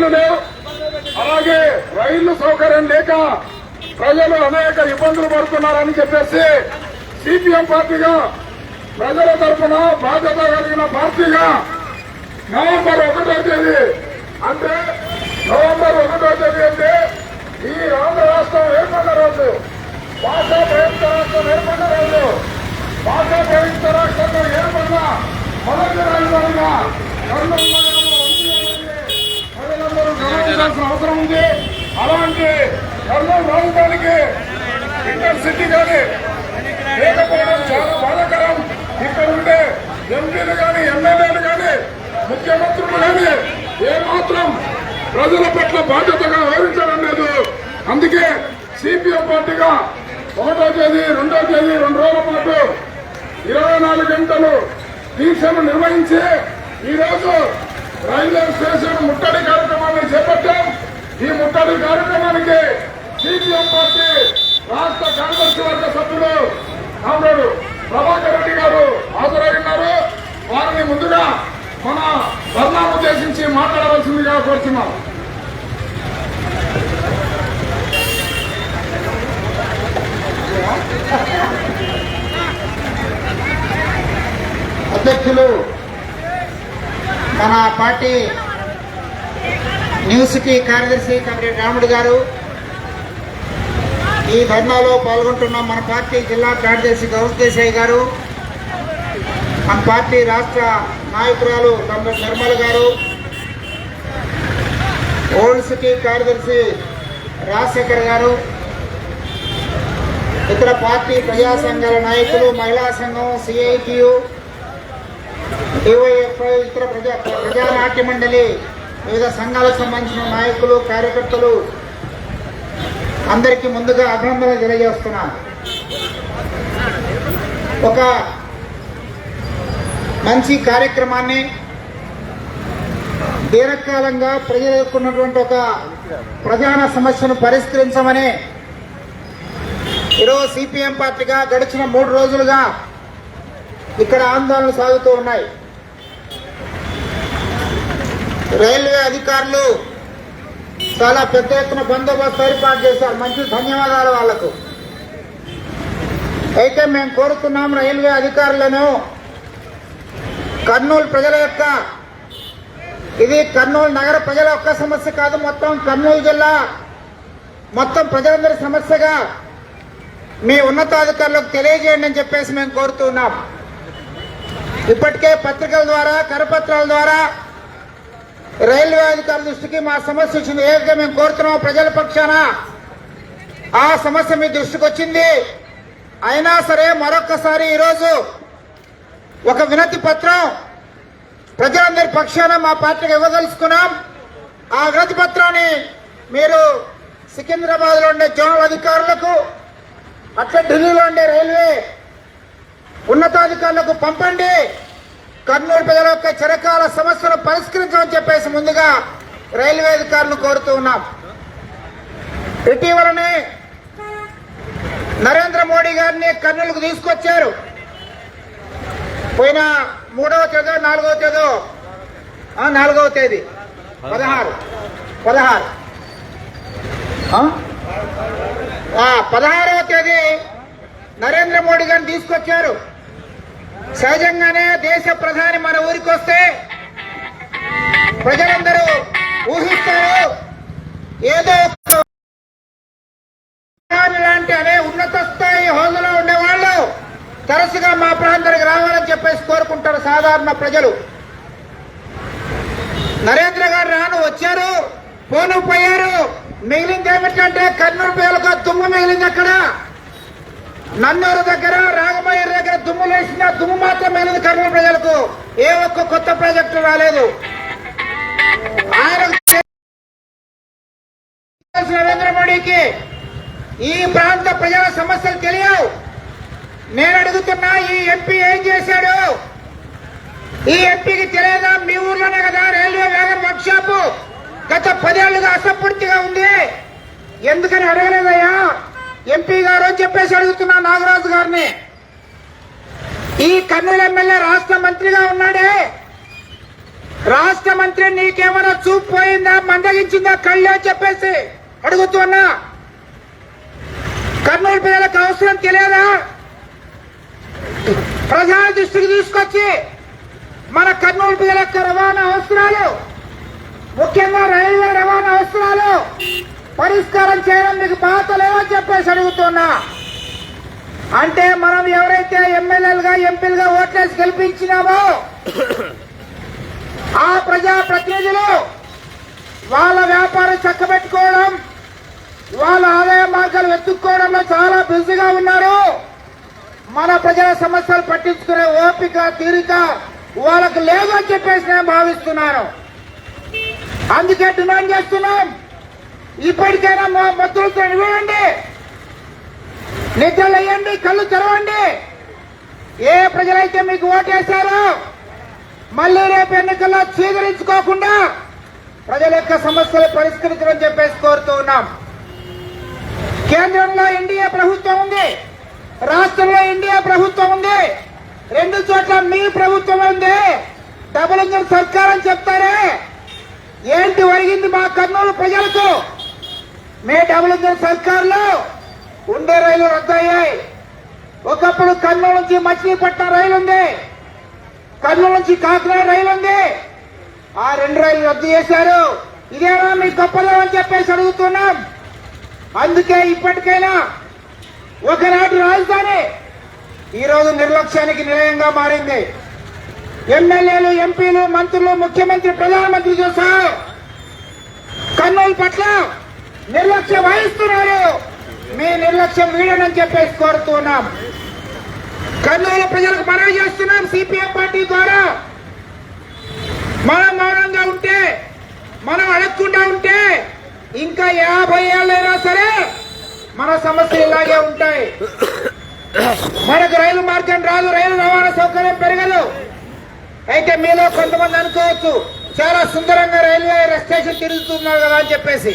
రైళ్ళు లేవు. అలాగే రైళ్ళు సౌకర్యం లేక ప్రజలు అనేక ఇబ్బందులు పడుతున్నారని చెప్పేసి సిపిఎం పార్టీగా ప్రజల తరఫున బాధ్యత కలిగిన పార్టీగా నవంబర్ ఒకటో తేదీ అంటే నవంబర్ ఒకటో తేదీ అంటే ఈ ఆంధ్ర రాష్ట్రం ఏర్పడిన రోజు. భాషా ప్రయుక్త రాష్ట్రం ఏర్పడిన రోజు. భాషా ప్రయుక్త రాష్ట్రంలో ఏర్పడిన మొదటి రాజధానిగా కర్నూలు చేయాల్సిన అవసరం ఉంది. అలాంటి కర్నూలు రాజధానికి ఇంటర్ సిటీ కానీ లేకపోవడం చాలా బాధాకరం. ఇక్కడ ఉండే ఎంపీలు కానీ ఎమ్మెల్యేలు కానీ ముఖ్యమంత్రులు కానీ ఏమాత్రం ప్రజల పట్ల బాధ్యతగా వ్యవహరించడం లేదు. అందుకే సిపిఎం పార్టీగా ఒకటో తేదీ రెండో తేదీ రెండు రోజుల పాటు ఇరవై నాలుగు గంటలు దీక్షను నిర్వహించి ఈరోజు రైల్వే స్టేషన్ ముట్టడి కార్యక్రమాన్ని చేపట్టాం. ఈ ముట్టడి కార్యక్రమానికి సిపిఎం పార్టీ రాష్ట్ర కాంగ్రెస్ వర్గ సభ్యులు కామ్రేడు ప్రభాకర్ రెడ్డి గారు హాజరయ్యున్నారు వారిని ముందుగా మన ధర్నాను ఉద్దేశించి మాట్లాడవలసిందిగా కోరుతున్నాం. అధ్యక్షులు మన పార్టీ న్యూస్కి కార్యదర్శి కమిటీ రాముడు గారు ఈ ధర్నాలో పాల్గొంటున్న మన పార్టీ జిల్లా కార్యదర్శి గౌరదేశాయి గారు మన పార్టీ రాష్ట్ర నాయకురాలు డాక్టర్ నిర్మల్ గారు ఓల్డ్ సిటీ కార్యదర్శి రాజశేఖర్ గారు ఇతర పార్టీ ప్రజా సంఘాల నాయకులు మహిళా సంఘం సిఐటియు డివైఎఫ్ఐ ఇతర ప్రజా ప్రజానాట్య మండలి వివిధ సంఘాలకు సంబంధించిన నాయకులు కార్యకర్తలు అందరికీ ముందుగా అభినందనలు తెలియజేస్తున్నాను ఒక మంచి కార్యక్రమాన్ని దీర్ఘకాలంగా ప్రజలు ఎదుర్కొన్నటువంటి ఒక ప్రధాన సమస్యను పరిష్కరించమని ఈరోజు సిపిఎం పార్టీగా గడిచిన మూడు రోజులుగా ఇక్కడ ఆందోళనలు సాగుతూ ఉన్నాయి. రైల్వే అధికారులు చాలా పెద్ద ఎత్తున బందోబస్తు ఏర్పాటు చేశారు. మంచి ధన్యవాదాలు వాళ్ళకు. అయితే మేము కోరుతున్నాం రైల్వే అధికారులను కర్నూలు ప్రజల యొక్క ఇది కర్నూలు నగర ప్రజల ఒక్క సమస్య కాదు మొత్తం కర్నూలు జిల్లా మొత్తం ప్రజలందరి సమస్యగా మీ ఉన్నతాధికారులకు తెలియజేయండి అని చెప్పేసి మేము కోరుతున్నాం. ఇప్పటికే పత్రికల ద్వారా కరపత్రాల ద్వారా రైల్వే అధికారుల దృష్టికి మా సమస్య వచ్చింది. ఏ విధంగా మేము కోరుతున్నాం ప్రజల పక్షాన ఆ సమస్య మీ దృష్టికి వచ్చింది. అయినా సరే మరొక్కసారి ఈరోజు ఒక వినతి పత్రం ప్రజలందరి పక్షాన మా పార్టీకి ఇవ్వదలుచుకున్నాం. ఆ వినతి పత్రాన్ని మీరు సికింద్రాబాద్లో ఉండే జోనల్ అధికారులకు అట్లా ఢిల్లీలో ఉండే రైల్వే ఉన్నతాధికారులకు పంపండి. కర్నూలు ప్రజల యొక్క చిరకాల సమస్యను పరిష్కరించమని చెప్పేసి ముందుగా రైల్వే అధికారులు కోరుతూ ఉన్నాం. ఇటీవలనే నరేంద్ర మోడీ గారిని కర్నూలుకు తీసుకొచ్చారు. పోయిన మూడవ తేదో నాలుగవ తేదో నాలుగవ తేదీ పదహారు పదహారు. పదహారవ తేదీ నరేంద్ర మోడీ గారిని తీసుకొచ్చారు. సహజంగానే దేశ ప్రధాని మన ఊరికి వస్తే ప్రజలందరూ ఊహిస్తారు. ఏదో ఒక లాంటి అనే ఉన్నత స్థాయి హోదాలో ఉండేవాళ్ళు తరచుగా మా ప్రాంతానికి రావాలని చెప్పేసి కోరుకుంటారు సాధారణ ప్రజలు. నరేంద్ర గారు రాను వచ్చారు పోను పోయారు మిగిలింది ఏమిటంటే కర్నూలు పేలకు దుమ్ము మిగిలింది అక్కడ. నన్నూరు దగ్గర రాగమయ్య దగ్గర దుమ్ము లేసిన దుమ్ము మాత్రం మిగిలింది కర్నూలు ప్రజలకు. ఏ ఒక్క కొత్త ప్రాజెక్టు రాలేదు. ఆయన నరేంద్ర మోడీకి ఈ ప్రాంత ప్రజల సమస్యలు తెలియవు. నేను అడుగుతున్నా ఈ ఎంపీ ఏం చేశాడు? ఈ ఎంపీకి తెలియదా? మీ ఊర్లోనే కదా రైల్వే వేగం వర్క్ షాప్ గత పదేళ్ళుగా అసంపూర్తిగా ఉంది. ఎందుకని అడగలేదయ్యా? ఎంపీ గారు అని చెప్పేసి అడుగుతున్నా నాగరాజు గారిని. ఈ కర్నూలు ఎమ్మెల్యే రాష్ట్ర మంత్రిగా ఉన్నాడే. రాష్ట్ర మంత్రి నీకేమైనా చూపు పోయిందా? మందగించిందా? కళ్ళు అని చెప్పేసి అడుగుతున్నా. కర్నూలు ప్రజలకు అవసరం తెలియదా? ప్రజల దృష్టికి తీసుకొచ్చి మన కర్నూలు ప్రజల యొక్క రవాణా అవసరాలు ముఖ్యంగా రైల్వే రవాణా అవసరాలు పరిష్కారం చేయడం మీకు బాధ లేదని చెప్పేసి అడుగుతున్నా. అంటే మనం ఎవరైతే ఎమ్మెల్యేలుగా ఎంపీలుగా ఓట్లేసి గెలిపించినామో ఆ ప్రజా ప్రతినిధులు వాళ్ళ వ్యాపారం చక్కబెట్టుకోవడం వాళ్ళ ఆదాయ మార్గాలు వెతుక్కోవడంలో చాలా బిజీగా ఉన్నారు. మన ప్రజల సమస్యలు పట్టించుకునే ఓపిక తీరిక వాళ్ళకు లేదు అని చెప్పేసి నేను భావిస్తున్నాను. అందుకే డిమాండ్ చేస్తున్నాం. ఇప్పటికైనా మా మద్దతులతో నిలవండి. నిద్రలు కళ్ళు తెరవండి. ఏ ప్రజలైతే మీకు ఓటేశారో మళ్ళీ రేపు ఎన్నికల్లో స్వీకరించుకోకుండా ప్రజల యొక్క సమస్యలు పరిష్కరించడం చెప్పేసి కోరుతూ ఉన్నాం. కేంద్రంలో ఎన్డీఏ ప్రభుత్వం ఉంది. రాష్ట్రంలో ఇండియా ప్రభుత్వం ఉంది. రెండు చోట్ల మీ ప్రభుత్వం ఉంది. డబుల్ ఇంజన్ సర్కార్ అని చెప్తారే. ఏంటి ఒరిగింది మా కర్నూలు ప్రజలకు? మీ డబుల్ ఇంజన్ సర్కార్లో ఉండే రైలు రద్దయ్యాయి. ఒకప్పుడు కర్నూలు నుంచి మచిలీపట్నం రైలు ఉంది కర్నూలు నుంచి కాకినాడ రైలు ఉంది ఆ రెండు రైలు రద్దు చేశారు. ఇదేనా మీ గొప్పదనం అని చెప్పేసి అడుగుతున్నాం. అందుకే ఇప్పటికైనా ఒకనాటి రాజధాని ఈరోజు నిర్లక్ష్యానికి నిలయంగా మారింది. ఎమ్మెల్యేలు ఎంపీలు మంత్రులు ముఖ్యమంత్రి ప్రధానమంత్రి చూసా కర్నూలు పట్ల నిర్లక్ష్యం వహిస్తున్నారు. మీ నిర్లక్ష్యం వీడనని చెప్పేసి కోరుతున్నాం కర్నూలు ప్రజలకు మనవి చేస్తున్నాం సిపిఎం పార్టీ ద్వారా. మనం మౌనంగా ఉంటే మనం అడగకుండా ఉంటే ఇంకా యాభై ఏళ్ళైనా సరే మన సమస్యలు ఇలాగే ఉంటాయి. మనకు రైలు మార్గం రాదు రైలు రవాణా సౌకర్యం పెరగదు. అయితే మీలో కొంతమంది అనుకోవచ్చు చాలా సుందరంగా రైల్వే స్టేషన్ తిరుగుతున్నారు కదా అని చెప్పేసి.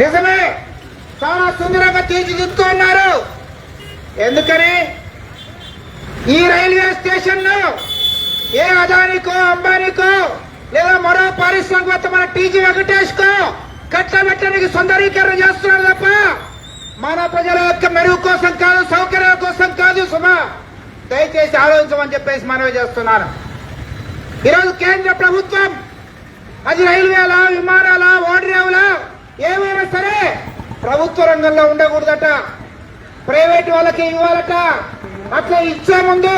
నిజమే. చాలా సుందరంగా తీర్చిదిద్దుతూ ఉన్నారు. ఎందుకని? ఈ రైల్వే స్టేషన్ ఏ అదానికో అంబానీకో లేదా మరో పారిశ్రామికవేత్త మన టీజీ వెంకటేష్కో కట్టబెట్టడానికి సుందరీకరణ చేస్తున్నారు తప్ప మన ప్రజల యొక్క మెరుగు కోసం కాదు సౌకర్యాల కోసం కాదు సుమా. దయచేసి ఆలోచించమని చెప్పేసి మనవి చేస్తున్నాను. ఈరోజు కేంద్ర ప్రభుత్వం అది రైల్వేలా విమానాలా ఓడరేవులా ఏమైనా సరే ప్రభుత్వ రంగంలో ఉండకూడదట. ప్రైవేట్ వాళ్ళకి ఇవ్వాలట. అట్లా ఇచ్చే ముందు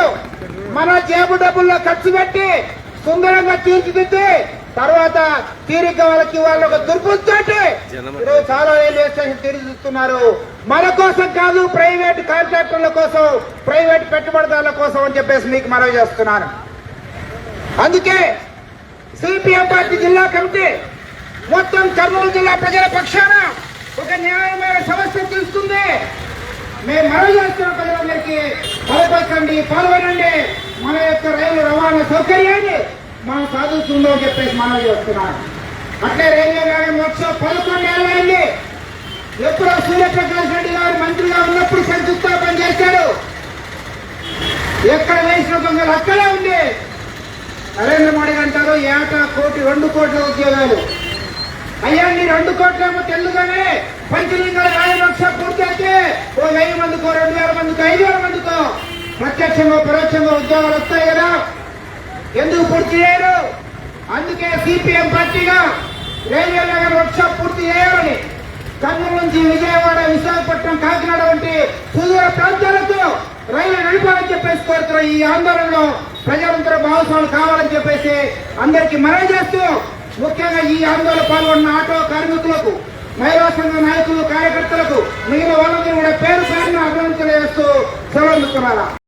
మన జేబు డబ్బుల్లో ఖర్చు పెట్టి సుందరంగా తీర్చిదిద్ది తర్వాత తీరిక వాళ్ళకి వాళ్ళు ఒక దుర్బుద్ధి ఈరోజు చాలా రైల్వే స్టేషన్ తీర్చిదిద్దుతున్నారు. మన కోసం కాదు ప్రైవేట్ కాంట్రాక్టర్ల కోసం ప్రైవేట్ పెట్టుబడిదారుల కోసం అని చెప్పేసి మీకు మనవి చేస్తున్నాను. అందుకే సిపిఎం పార్టీ జిల్లా కమిటీ మొత్తం కర్నూలు జిల్లా ప్రజల పక్షాన ఒక న్యాయమైన సమస్య తెలుస్తుంది మేము మనవి చేస్తున్న ప్రజలందరికీ బలపరచండి పాల్గొనండి. మన యొక్క రైలు రవాణా సౌకర్యాన్ని మనం సాధిస్తుందో చెప్పేసి మనవి చేస్తున్నాం అట్లే రైల్వే గారి వర్క్షాప్ పదకొండు ఏళ్ళైంది ఎప్పుడో సూర్యప్రకాష్ రెడ్డి గారు మంత్రిగా ఉన్నప్పుడు శంకుస్థాపన చేశాడు ఎక్కడ వేసిన దొంగలు అక్కడే ఉంది నరేంద్ర మోడీ అంటారు ఏటా కోటి రెండు కోట్ల ఉద్యోగాలు. అయ్యా నీ రెండు కోట్లేమో తెలుగుగానే పంచలింగాల రాజపక్ష పూర్తి అయితే ఓ వెయ్యి మందికో రెండు వేల మందికో ఐదు వేల మందికో ప్రత్యక్షంగా పరోక్షంగా ఉద్యోగాలు వస్తాయి కదా. ఎందుకు పూర్తి చేయరు? అందుకే సిపిఎం పార్టీగా రైల్వే నగర్ వర్క్షాప్ పూర్తి చేయాలని కర్నూలు నుంచి విజయవాడ విశాఖపట్నం కాకినాడ వంటి సుదూర ప్రాంతాలకు రైలు నడిపాలని చెప్పేసి కోరుతున్న ఈ ఆందోళనలో ప్రజలందరూ భాగస్వాములు కావాలని చెప్పేసి అందరికీ మనవి చేస్తూ ముఖ్యంగా ఈ ఆందోళన పాల్గొన్న ఆటో కార్మికులకు మహిళా సంఘ నాయకులు కార్యకర్తలకు మిగిలిన వాళ్ళందరూ కూడా పేరు పేరున అభినందనలు చేస్తూ సెలవు